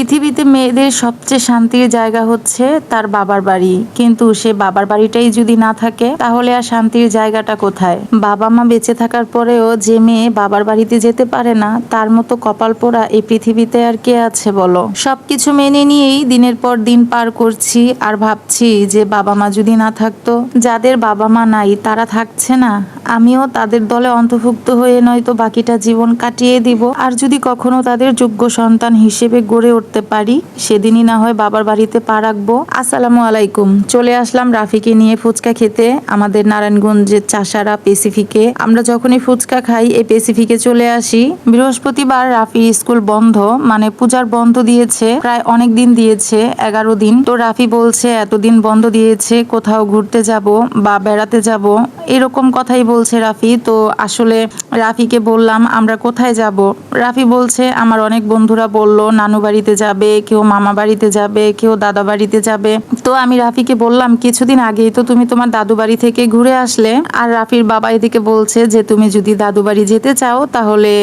পৃথিবীতে মেয়েদের সবচেয়ে শান্তির জায়গা হচ্ছে তার বাবার বাড়ি। কিন্তু সে বাবার বাড়িটাই যদি না থাকে, তাহলে আর শান্তির জায়গাটা কোথায়? বাবা মা বেঁচে থাকার পরেও যে মেয়ে বাবার বাড়িতে যেতে পারে না, তার মতো কপাল পোড়া এই পৃথিবীতে আর কে আছে বলো? সবকিছু মেনে নিয়েই দিনের পর দিন পার করছি আর ভাবছি যে বাবা মা যদি না থাকতো, যাদের বাবা মা নাই তারা থাকছে না। আমিও তাদের দলে অন্তর্ভুক্ত হয়ে নয়তো বাকিটা জীবন কাটিয়ে দিব। আর যদি কখনো তাদের যোগ্য সন্তান হিসেবে গড়ে উঠতে পারি, সেদিনই না হয় বাবার বাড়িতে পা রাখব। আসসালামু আলাইকুম। চলে আসলাম রাফিকে নিয়ে ফুচকা খেতে। আমাদের নারায়ণগঞ্জের চাষারা পেসিফিকে। আমরা যখনই ফুচকা খাই, এই পেসিফিকে চলে আসি। বৃহস্পতিবার রাফি স্কুল বন্ধ মানে পূজার বন্ধ দিয়েছে, প্রায় অনেক দিন দিয়েছে, এগারো দিন। তো রাফি বলছে, এতদিন বন্ধ দিয়েছে, কোথাও ঘুরতে যাব বা বেড়াতে যাব। এরকম কথাই বলছে রাফি, তো আসলে রাফিকে বললাম, আমরা কোথায় যাব? রাফি বলছে, আমার অনেক বন্ধুরা বলল, নানু বাড়িতে যাবে, কেউ মামা বাড়িতে যাবে, কেউ দাদা বাড়িতে যাবে। তো আমি রাফিকে বললাম, কিছুদিন আগেই তো তুমি তোমার দাদু বাড়ি থেকে ঘুরে আসলে। আর রাফির বাবা এদিকে বলছে যে, তুমি যদি দাদু বাড়ি যেতে চাও, তাহলে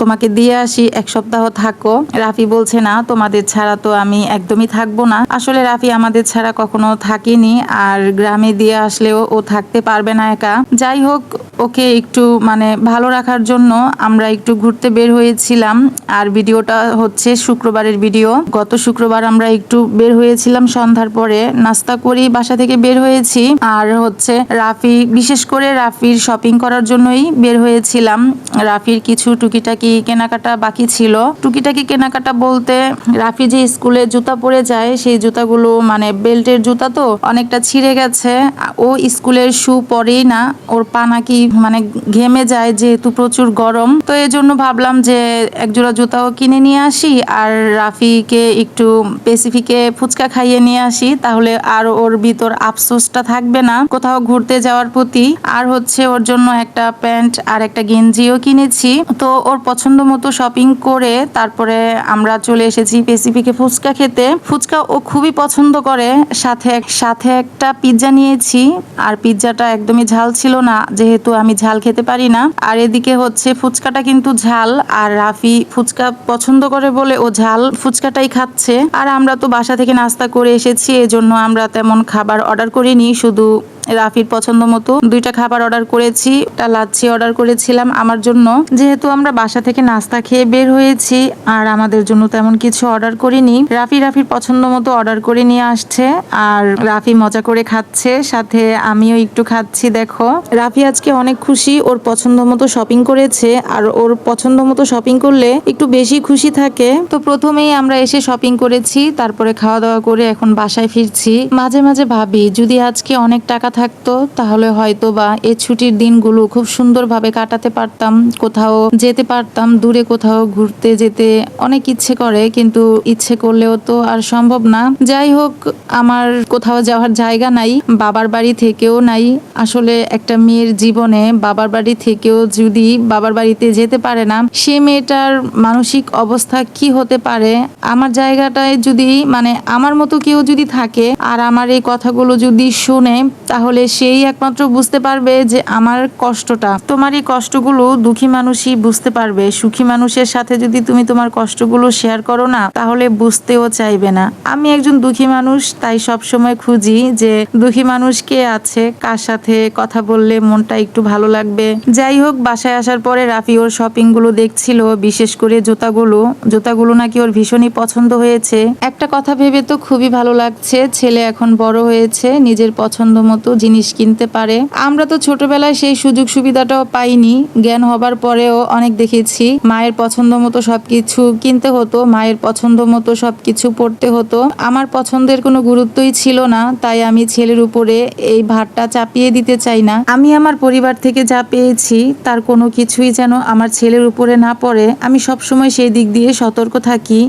তোমাকে দিয়ে আসি, এক সপ্তাহ থাকো। রাফি বলছে, না, তোমাদের ছাড়া তো আমি একদমই থাকব না। আসলে রাফি আমাদের ছাড়া কখনো থাকেনি, আর গ্রামে দিয়ে আসলেও ও থাকতে পারবে না একা। যাই হোক ওকে একটু মানে ভালো রাখার জন্য আমরা একটু ঘুরতে বের হয়েছিলাম। আর ভিডিওটা হচ্ছে শুক্রবারের ভিডিও। গত শুক্রবার আমরা একটু বের হয়েছিলাম সন্ধ্যার পরে। নাস্তা করি, বাসা থেকে বের হয়েছি। আর হচ্ছে রাফি, বিশেষ করে রাফির শপিং করার জন্যই বের হয়েছিলাম। রাফির কিছু টুকিটাকি কেনাকাটা বাকি ছিল। টুকিটাকি কেনাকাটা বলতে রাফি যে স্কুলে জুতা পরে যায়, সেই জুতাগুলো মানে বেল্টের জুতা তো অনেকটা ছিঁড়ে গেছে। ও স্কুলের শু পরেই না, ওর পা নাকি মানে ঘেমে যায় যেহেতু প্রচুর গরম। তো এই জন্য ভাবলাম যে একজোড়া জুতাও কিনে নিয়ে আসি আর রাফিকে একটু পেসিফিকে ফুচকা খাইয়ে নিয়ে আসি। তাহলে আর ওর ভিতর আফসোসটা থাকবে না। কোথাও ঘুরতে যাওয়ার প্রতি। আর হচ্ছে ওর জন্য একটা প্যান্ট আর একটা গেঞ্জিও কিনেছি। তো ওর পছন্দ মতো শপিং করে তারপরে আমরা চলে এসেছি পেসিফিকে ফুচকা খেতে। ফুচকা ও খুবই পছন্দ করে। সাথে সাথে একটা পিৎজা নিয়েছি। আর পিৎজাটা একদমই ঝাল ছিল না। যেহেতু আমি ঝাল খেতে পারি না। আর এদিকে হচ্ছে ফুচকাটা কিন্তু ঝাল, আর রাফি ফুচকা পছন্দ করে বলে ও ঝাল ফুচকাটাই খাচ্ছে। আর আমরা তো বাসা থেকে নাস্তা করে এসেছি, এজন্য আমরা তেমন খাবার অর্ডার করিনি, শুধু রাফির পছন্দ মতো। দুইটা খাবার অর্ডার করেছি, একটা লাচ্ছি অর্ডার করেছিলাম আমার জন্য। যেহেতু আমরা বাসা থেকে নাস্তা খেয়ে বের হয়েছি, আর আমাদের জন্য তেমন কিছু অর্ডার করিনি। রাফি রাফির পছন্দ মতো অর্ডার করে নিয়ে আসছে, আর রাফি মজা করে খাচ্ছে, সাথে আমিও একটু খাচ্ছি, দেখো। রাফি আজকে অনেক খুশি, ওর পছন্দ মতো শপিং করেছে, আর ওর পছন্দ মতো শপিং করলে একটু বেশি খুশি থাকে। তো প্রথমেই আমরা এসে শপিং করেছি, তারপরে খাওয়া দাওয়া করে এখন বাসায় ফিরছি। মাঝে মাঝে ভাবি, যদি আজকে অনেক টাকা থাকতো, তাহলে হয়তো বা এই ছুটির দিনগুলো খুব সুন্দরভাবে কাটাতে পারতাম। কোথাও যেতে পারতাম, দূরে কোথাও ঘুরতে যেতে অনেক ইচ্ছে করে, কিন্তু ইচ্ছে করলেও তো আর সম্ভব না। যাই হোক, আমার কোথাও যাওয়ার জায়গা নাই, বাবার বাড়ি থেকেও নাই। আসলে একটা মেয়ের জীবনে বাবার বাড়ি থেকেও যদি বাবার বাড়িতে যেতে পারে না, সে মেয়েটার মানসিক অবস্থা কি হতে পারে? আমার জায়গাটায় যদি মানে আমার মতো কেউ যদি থাকে, আর আমার এই কথাগুলো যদি শুনে তাহলে সেই একমাত্র বুঝতে পারবে যে আমার কষ্টটা। তোমার এই কষ্টগুলো দুঃখী মানুষই বুঝতে পারবে। সুখী মানুষের সাথে যদি তুমি তোমার কষ্টগুলো শেয়ার করো না, তাহলে বুঝতেও চাইবে না। আমি একজন দুঃখী মানুষ, তাই সব সময় খুঁজি যে দুঃখী মানুষ কে আছে, কার সাথে কথা বললে মনটা একটু ভালো লাগবে। যাই হোক, বাসায় আসার পরে রাফি ওর শপিংগুলো দেখছিল, বিশেষ করে জুতাগুলো। জুতাগুলো নাকি ওর ভীষণই পছন্দ হয়েছে। একটা কথা ভেবে তো খুবই ভালো লাগছে, ছেলে এখন বড় হয়েছে, নিজের পছন্দ মতো জিনিস কিনতে পারে। আমরা তো ছোটবেলায় সেই সুযোগ সুবিধাটাও পাইনি। জ্ঞান হবার পরেও অনেক দেখেছি, মায়ের পছন্দ মতো সবকিছু কিনতে হতো, মায়ের পছন্দ মতো সবকিছু পড়তে হতো। আমার পছন্দের কোনো গুরুত্বই ছিল না, তাই আমি ছেলের উপরে এই ভারটা চাপিয়ে দিতে চাই না। আমি আমার পরিবার থেকে যা পেয়েছি, তার কোনো কিছুই যেন আমার ছেলের উপরে না পড়ে। আমি সবসময় সেই দিক দিয়ে সতর্ক থাকি।